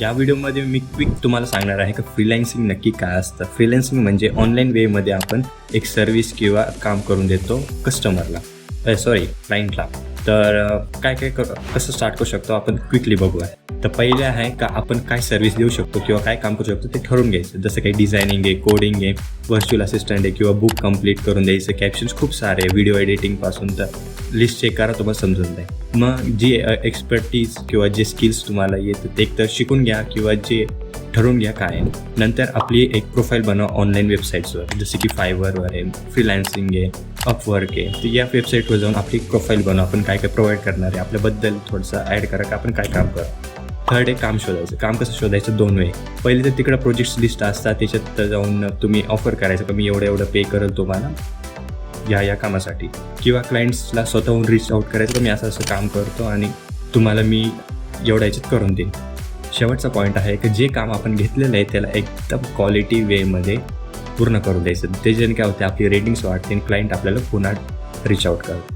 या व्हिडिओमध्ये मी क्विक तुम्हाला सांगणार आहे की फ्रीलान्सिंग नक्की काय असतं? फ्रीलान्सिंग म्हणजे ऑनलाईन वेमध्ये आपण एक सर्व्हिस किंवा काम करून देतो कस्टमरला सॉरी क्लायंटला तर काय काय कसं स्टार्ट करू शकतो? आपण क्विकली बघूया. तर पहिले आहे का आपण काय सर्व्हिस देऊ शकतो किंवा काय काम करू शकतो ते ठरवून घ्यायचं. जसं काही डिझायनिंग आहे कोडिंग आहे व्हर्च्युअल असिस्टंट आहे किंवा बुक कंप्लीट करून द्यायचं. कॅप्शन्स खूप सारे आहे व्हिडिओ एडिटिंगपासून तर. लिस्ट चेक करा तुम्हाला समजून जाईल. मग जी एक्सपर्टीज किंवा जे स्किल्स तुम्हाला येतं ते एक तर शिकून घ्या किंवा जे ठरवून घ्या काय. नंतर आपली एक प्रोफाईल बनवा ऑनलाईन वेबसाईट्सवर जसे की फायबरवर आहे फ्रीलान्सिंग आहे अपवर्क आहे. तर या वेबसाईटवर जाऊन आपली प्रोफाईल बनवा. आपण काय काय प्रोव्हाइड करणार आहे आपल्याबद्दल थोडंसं ॲड करा की आपण काय काम करू. थर्ड आहे काम शोधायचं. काम कसं शोधायचं? दोन वे. पहिले तर तिकडं प्रोजेक्ट्स लिस्ट असतात त्याच्यात जाऊन तुम्ही ऑफर करायचं का? मी एवढं एवढं पे करेल तुम्हाला. या या कामासाठी. किंवा क्लायंट्सला स्वतःहून रीच आउट करायचं मी असं असं काम करतो आणि तुम्हाला मी एवढ्या याच्यात करून देईन. शेवटचा पॉईंट आहे की जे काम आपण घेतलेलं आहे त्याला एकदम क्वालिटी वेमध्ये पूर्ण करून द्यायचं. त्याच्याने काय होते आपली रेटिंग्स वाढते आणि क्लायंट आपल्याला पुन्हा रीच आउट करतो